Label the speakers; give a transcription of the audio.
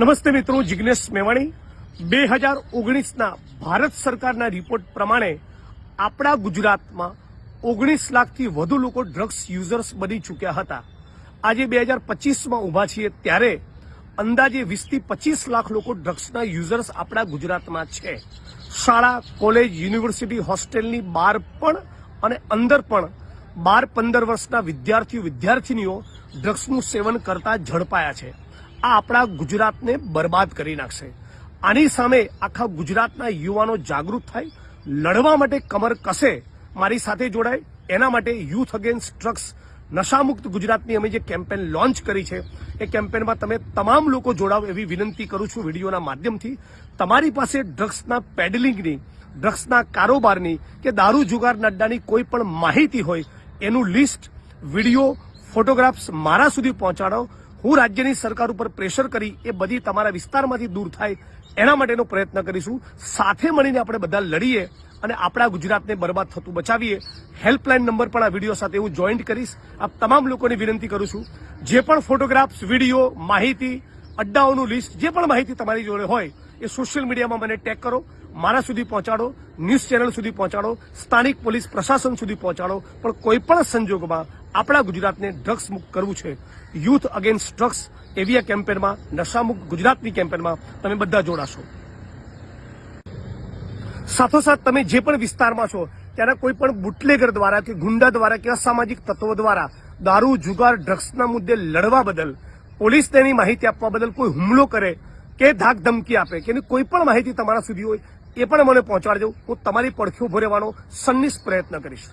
Speaker 1: નમસ્તે મિત્રો, જિગ્નેશ મેવાણી. બે હજાર ઓગણીસના ભારત સરકારના રિપોર્ટ પ્રમાણે આપણા ગુજરાતમાં ઓગણીસ લાખથી વધુ લોકો ડ્રગ્સ યુઝર્સ બની ચૂક્યા હતા. આજે બે હજાર પચીસમાં ઊભા છીએ ત્યારે અંદાજે વીસથી પચીસ લાખ લોકો ડ્રગ્સના યુઝર્સ આપણા ગુજરાતમાં છે. શાળા, કોલેજ, યુનિવર્સિટી, હોસ્ટેલની બહાર પણ અને અંદર પણ બાર પંદર વર્ષના વિદ્યાર્થીઓ, વિદ્યાર્થિનીઓ ડ્રગ્સનું સેવન કરતા ઝડપાયા છે. આ આપણા ગુજરાતને બરબાદ કરી નાખશે. આની સામે આખા ગુજરાતના યુવાનો જાગૃત થાય, લડવા માટે કમર કસે, મારી સાથે જોડાય. એના માટે યુથ અગેન્સ્ટ ડ્રગ્સ નશામુક્ત ગુજરાતની અમે જે કેમ્પેન લોન્ચ કરી છે, એ કેમ્પેનમાં તમે તમામ લોકો જોડાવ એવી વિનંતી કરું છું વિડીયોના માધ્યમથી. તમારી પાસે ડ્રગ્સના પેડલિંગની ડ્રગ્સના કારોબારની કે દારૂ જુગાર નડ્ડાની કોઈ પણ માહિતી હોય, એનું લિસ્ટ વીડિયો ફોટોગ્રાફ્સ મારા સુધી પહોંચાડો. હું રાજ્યની સરકાર ઉપર પ્રેશર કરી એ બધી તમારા વિસ્તારમાંથી દૂર થાય એના માટેનો પ્રયત્ન કરીશું. સાથે મળીને આપણે બધા લડીએ અને આપણા ગુજરાતને બરબાદ થતું બચાવીએ. હેલ્પલાઇન નંબર પણ આ વીડિયો સાથે હું જોઈન્ટ કરીશ. આ તમામ લોકોને વિનંતી કરું છું, જે પણ ફોટોગ્રાફ્સ, વીડિયો, માહિતી, અડ્ડાઓનું લિસ્ટ, જે પણ માહિતી તમારી જોડે હોય, એ સોશિયલ મીડિયામાં મને ટેગ કરો, મારા સુધી પહોંચાડો, ન્યૂઝ ચેનલ સુધી પહોંચાડો, સ્થાનિક પોલીસ પ્રશાસન સુધી પહોંચાડો, પણ કોઈ પણ સંજોગોમાં આપણા ગુજરાતને ડ્રગ્સ મુક્ત કરવું છે. યુથ અગેન્સ્ટ ડ્રગ્સ એવી આ કેમ્પેનમાં, નશામુક્ત ગુજરાતની કેમ્પેનમાં તમે બધા જોડાશો. સાથોસાથ તમે જે પણ વિસ્તારમાં છો, ત્યાંના કોઈ પણ બુટલેગર દ્વારા કે ગુંડા દ્વારા કે અસામાજિક તત્વો દ્વારા દારૂ, જુગાર, ડ્રગ્સના મુદ્દે લડવા બદલ, પોલીસ તેની માહિતી આપવા બદલ કોઈ હુમલો કરે કે ધાક ધમકી આપે કે કોઈ પણ માહિતી તમારા સુધી હોય, એ પણ મને પહોંચાડજો. હું તમારી પડખીઓ ભરેવાનો સન્નિષ્ઠ પ્રયત્ન કરીશ.